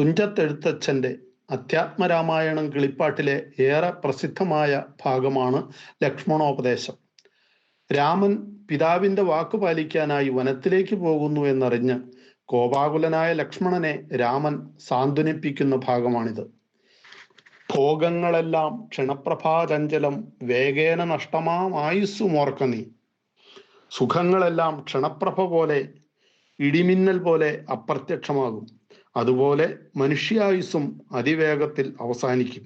തുഞ്ചത്തെഴുത്തച്ഛന്റെ അധ്യാത്മരാമായണം കിളിപ്പാട്ടിലെ ഏറെ പ്രസിദ്ധമായ ഭാഗമാണ് ലക്ഷ്മണോപദേശം. രാമൻ പിതാവിന്റെ വാക്കു പാലിക്കാനായി വനത്തിലേക്ക് പോകുന്നു എന്നറിഞ്ഞ് കോപാകുലനായ ലക്ഷ്മണനെ രാമൻ സാന്ത്വനിപ്പിക്കുന്ന ഭാഗമാണിത്. ഭോഗങ്ങളെല്ലാം ക്ഷണപ്രഭാചഞ്ചലം വേഗേന നഷ്ടമാം ആയുസ്സുമോർക്ക നീ. സുഖങ്ങളെല്ലാം ക്ഷണപ്രഭ പോലെ ഇടിമിന്നൽ പോലെ അപ്രത്യക്ഷമാകും. അതുപോലെ മനുഷ്യായുസ്സും അതിവേഗത്തിൽ അവസാനിക്കും.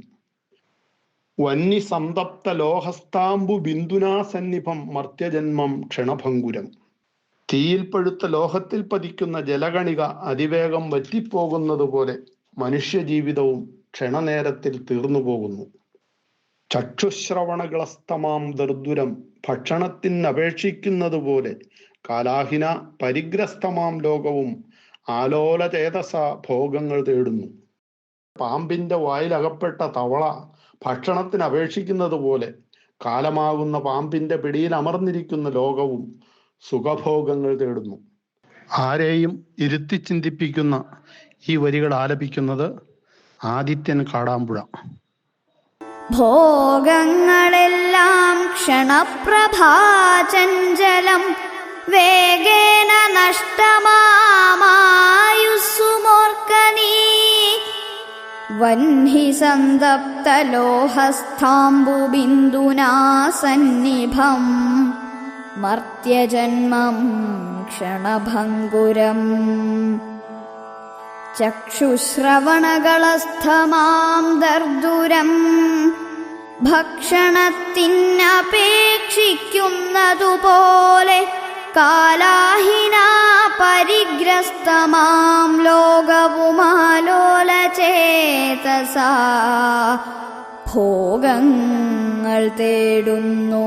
വന്നി സന്തപ്ത ലോഹസ്താംബു ബിന്ദുനാ സന്നിഭം മർത്യജന്മം ക്ഷണഭങ്കുരം. തീയിൽ പഴുത്ത ലോഹത്തിൽ പതിക്കുന്ന ജലകണിക അതിവേഗം വറ്റിപ്പോകുന്നത് പോലെ മനുഷ്യജീവിതവും ക്ഷണനേരത്തിൽ തീർന്നു പോകുന്നു ചക്ഷുശ്രവണകളസ്തമാം ദർദുരം ഭക്ഷണത്തിനപേക്ഷിക്കുന്നത് പോലെ കാലാഹിന പരിഗ്രസ്തമാം ലോകവും ആലോലചേതസ ഭോഗങ്ങൾ തേടുന്നു. പാമ്പിന്റെ വായിലകപ്പെട്ട തവള ഭക്ഷണത്തിന് അപേക്ഷിക്കുന്നത് പോലെ കാലമാകുന്ന പാമ്പിന്റെ പിടിയിൽ അമർന്നിരിക്കുന്ന ലോകവും സുഖഭോഗങ്ങൾ തേടുന്നു. ആരെയും ഇരുത്തി ചിന്തിപ്പിക്കുന്ന ഈ വരികൾ ആലപിക്കുന്നത് ആദിത്യൻ കാടാമ്പുഴ. ഭോഗങ്ങളെല്ലാം ക്ഷണപ്രഭാചഞ്ചലം വേഗേന നഷ്ടമായുസ്സുമോർക്ക വഹ്നി സന്തപ്തലോഹസ്ഥാംബുബിന്ദുനാ സന്നിഭം മർത്യജന്മം ക്ഷണഭങ്കുരം. ചക്ഷുശ്രവണകളസ്ഥമാം ദർദുരം. ഭക്ഷണത്തിനപേക്ഷിക്കുന്നതുപോലെ കാലാഹിന പരിഗ്രസ്തമാം ഭോഗങ്ങൾ തേടുന്നു.